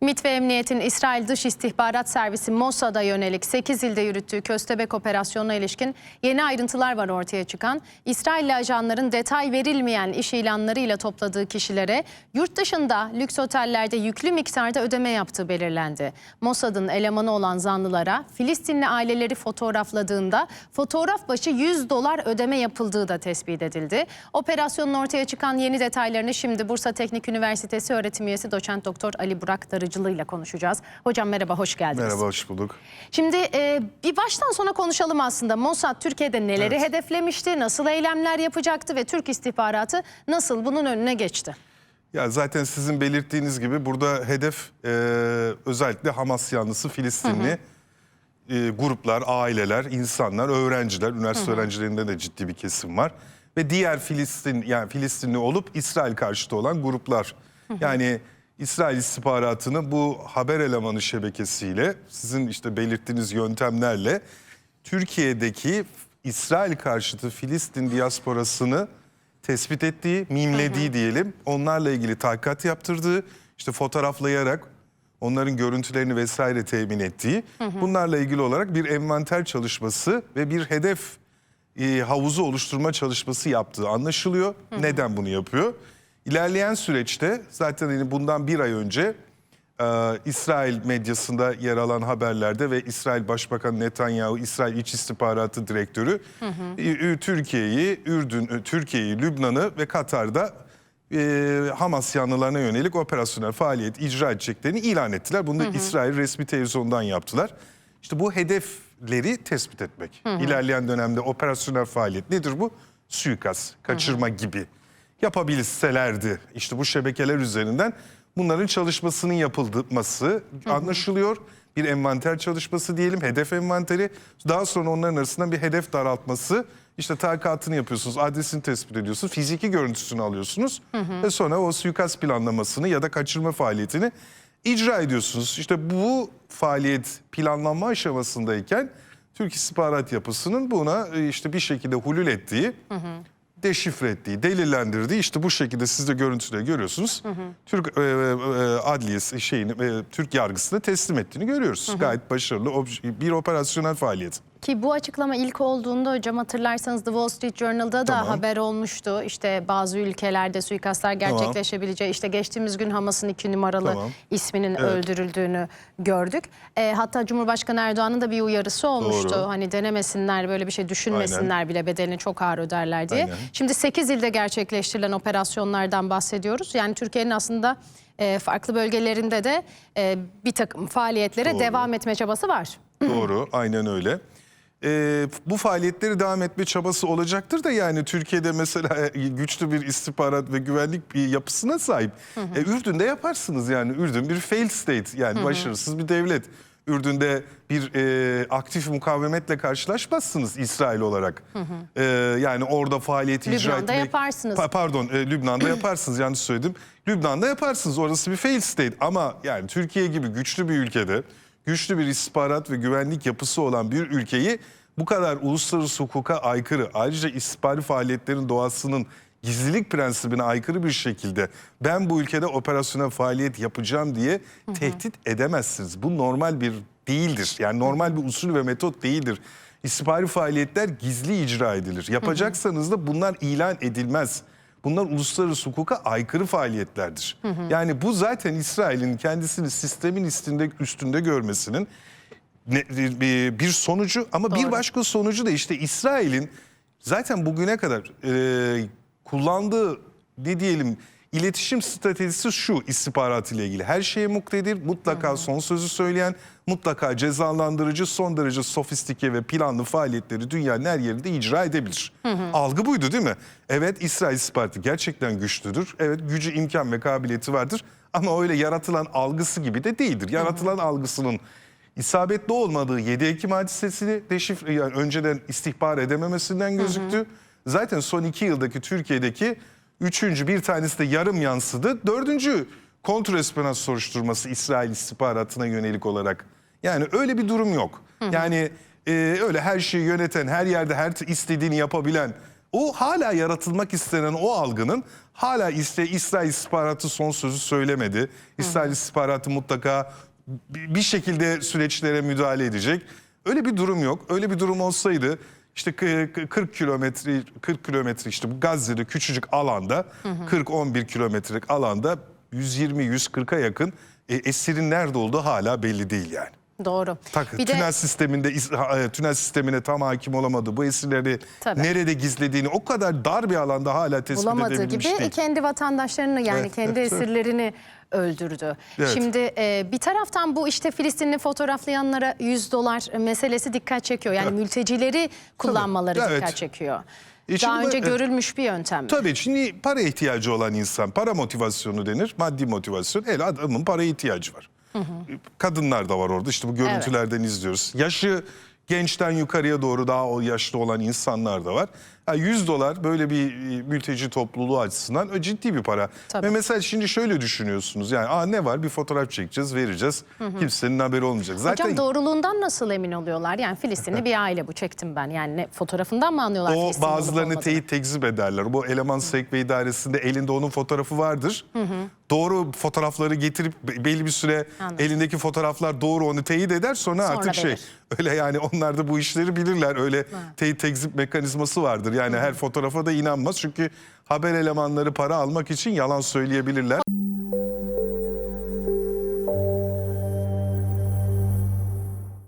MİT ve Emniyet'in İsrail Dış İstihbarat Servisi Mossad'a yönelik 8 ilde yürüttüğü Köstebek operasyonuna ilişkin yeni ayrıntılar var ortaya çıkan. İsrailli ajanların detay verilmeyen iş ilanlarıyla topladığı kişilere yurt dışında lüks otellerde yüklü miktarda ödeme yaptığı belirlendi. Mossad'ın elemanı olan zanlılara Filistinli aileleri fotoğrafladığında fotoğraf başı 100 dolar ödeme yapıldığı da tespit edildi. Operasyonun ortaya çıkan yeni detaylarını şimdi Bursa Teknik Üniversitesi öğretim üyesi doçent doktor Ali Burak Darıcılı'yla konuşacağız. Hocam merhaba, hoş geldiniz. Merhaba, hoş bulduk. Şimdi e, bir baştan sona konuşalım aslında. Mossad Türkiye'de neleri Evet. hedeflemişti, nasıl eylemler yapacaktı ve Türk istihbaratı nasıl bunun önüne geçti? Ya zaten sizin belirttiğiniz gibi burada hedef e, özellikle Hamas yanlısı Filistinli e, gruplar, aileler, insanlar, öğrenciler, üniversite öğrencilerinde de ciddi bir kesim var. Ve diğer Filistin yani Filistinli olup İsrail karşıtı olan gruplar. Yani İsrail istihbaratının bu haber elemanı şebekesiyle sizin işte belirttiğiniz yöntemlerle Türkiye'deki İsrail karşıtı Filistin diasporasını tespit ettiği, mimlediği diyelim, onlarla ilgili tahkikat yaptırdığı, işte fotoğraflayarak onların görüntülerini vesaire temin ettiği, bunlarla ilgili olarak bir envanter çalışması ve bir hedef e, havuzu oluşturma çalışması yaptığı anlaşılıyor. Neden bunu yapıyor? İlerleyen süreçte zaten hani bundan bir ay önce e, İsrail medyasında yer alan haberlerde ve İsrail Başbakanı Netanyahu, İsrail İç İstihbaratı Direktörü Türkiye'yi, Ürdün, Türkiye'yi, Lübnan'ı ve Katar'da e, Hamas yanlılarına yönelik operasyonel faaliyet icra edeceklerini ilan ettiler. Bunu da İsrail resmi televizyondan yaptılar. İşte bu hedefleri tespit etmek. İlerleyen dönemde operasyonel faaliyet nedir bu? Suikast, kaçırma gibi yapabilselerdi işte bu şebekeler üzerinden bunların çalışmasının yapılması anlaşılıyor. Bir envanter çalışması diyelim, hedef envanteri. Daha sonra onların arasından bir hedef daraltması. İşte takatını yapıyorsunuz, adresini tespit ediyorsunuz, fiziki görüntüsünü alıyorsunuz. Ve sonra o suikast planlamasını ya da kaçırma faaliyetini icra ediyorsunuz. İşte bu faaliyet planlanma aşamasındayken Türk istihbarat yapısının buna e, işte bir şekilde hulül ettiği, deşifre ettiği, delillendirdiği işte bu şekilde siz de görüntüde görüyorsunuz. Türk e, e, adliyesi şeyini e, Türk yargısına teslim ettiğini görüyoruz. Gayet başarılı bir operasyonel faaliyet. Ki bu açıklama ilk olduğunda hocam hatırlarsanız The Wall Street Journal'da da Tamam. haber olmuştu. İşte bazı ülkelerde suikastlar gerçekleşebileceği, işte geçtiğimiz gün Hamas'ın iki numaralı Tamam. isminin öldürüldüğünü gördük. E, hatta Cumhurbaşkanı Erdoğan'ın da bir uyarısı olmuştu. Doğru. Hani denemesinler, böyle bir şey düşünmesinler bile bedelini çok ağır öderler diye. Aynen. Şimdi 8 ilde gerçekleştirilen operasyonlardan bahsediyoruz. Yani Türkiye'nin aslında e, farklı bölgelerinde de e, bir takım faaliyetlere Doğru. devam etme çabası var. Doğru, aynen öyle. Ee, bu faaliyetleri devam etme çabası olacaktır da yani Türkiye'de mesela güçlü bir istihbarat ve güvenlik bir yapısına sahip. E, Ürdün'de yaparsınız yani Ürdün bir failed state yani başarısız bir devlet. Ürdün'de bir e, aktif mukavemetle karşılaşmazsınız İsrail olarak. E, yani orada faaliyet icra Lübnan'da etmek. yaparsınız. Pa- pardon e, Lübnan'da yaparsınız yanlış söyledim. Lübnan'da yaparsınız orası bir failed state ama yani Türkiye gibi güçlü bir ülkede güçlü bir istihbarat ve güvenlik yapısı olan bir ülkeyi bu kadar uluslararası hukuka aykırı ayrıca istihbari faaliyetlerin doğasının gizlilik prensibine aykırı bir şekilde ben bu ülkede operasyonel faaliyet yapacağım diye tehdit edemezsiniz. Bu normal bir değildir. Yani normal bir usul ve metot değildir. İstihbari faaliyetler gizli icra edilir. Yapacaksanız da bunlar ilan edilmez. Bunlar uluslararası hukuka aykırı faaliyetlerdir. Yani bu zaten İsrail'in kendisini sistemin üstünde, üstünde görmesinin ne- bir bir sonucu ama bir Doğru. başka sonucu da işte İsrail'in zaten bugüne kadar e, kullandığı ne diyelim iletişim stratejisi şu istihbarat ile ilgili. Her şeye muktedir, mutlaka son sözü söyleyen, mutlaka cezalandırıcı, son derece sofistike ve planlı faaliyetleri dünyanın her yerinde icra edebilir. Algı buydu değil mi? Evet İsrail istihbaratı gerçekten güçlüdür. Evet gücü, imkan ve kabiliyeti vardır. Ama öyle yaratılan algısı gibi de değildir. Yaratılan algısının isabetli olmadığı 7 Ekim hadisesini deşifre yani önceden istihbar edememesinden gözüktü. Zaten son iki yıldaki Türkiye'deki üçüncü bir tanesi de yarım yansıdı. Dördüncü kontrespionaj soruşturması İsrail istihbaratına yönelik olarak. Yani öyle bir durum yok. Yani e, öyle her şeyi yöneten, her yerde her istediğini yapabilen O hala yaratılmak istenen o algının hala işte İsrail istihbaratı son sözü söylemedi. İsrail istihbaratı mutlaka bir şekilde süreçlere müdahale edecek. Öyle bir durum yok. Öyle bir durum olsaydı işte kı- kı- 40 kilometre 40 kilometre işte bu Gazze'de küçücük alanda 40-11 kilometrelik alanda 120-140'a yakın e, esirin nerede olduğu hala belli değil yani. Doğru. Tak, Bir de tünel sisteminde is- ha- e, tünel sistemine tam hakim olamadı. Bu esirleri Tabii. nerede gizlediğini o kadar dar bir alanda hala tespit bulamadığı edebilmiş gibi değil. kendi vatandaşlarını yani Evet, kendi evet, esirlerini öldürdü. Evet. Şimdi e, bir taraftan bu işte Filistinli fotoğraflayanlara 100 dolar meselesi dikkat çekiyor. Yani Evet. mültecileri kullanmaları Evet. dikkat çekiyor. E Daha önce evet. görülmüş bir yöntem. Tabii şimdi para ihtiyacı olan insan, para motivasyonu denir, maddi motivasyon. El adamın paraya ihtiyacı var. Kadınlar da var orada işte bu görüntülerden izliyoruz. Yaşı gençten yukarıya doğru daha o yaşlı olan insanlar da var. Ha, 100 dolar böyle bir e, mülteci topluluğu açısından ö, ciddi bir para. Tabii. Ve mesela şimdi şöyle düşünüyorsunuz yani Aa, ne var bir fotoğraf çekeceğiz vereceğiz kimsenin haberi olmayacak. Zaten Hocam doğruluğundan nasıl emin oluyorlar? Yani Filistinli bir aile bu çektim ben. Yani ne, fotoğrafından mı anlıyorlar O Filistinli bazılarını teyit tekzip ederler. Bu eleman sevk ve idaresinde elinde onun fotoğrafı vardır. Doğru fotoğrafları getirip be- belli bir süre Anladım. elindeki fotoğraflar doğru onu teyit eder. Sonra, Sonra artık şey verir. öyle yani onlar da bu işleri bilirler. Öyle teyit tekzip mekanizması vardır. Yani her fotoğrafa da inanmaz. Çünkü haber elemanları para almak için yalan söyleyebilirler.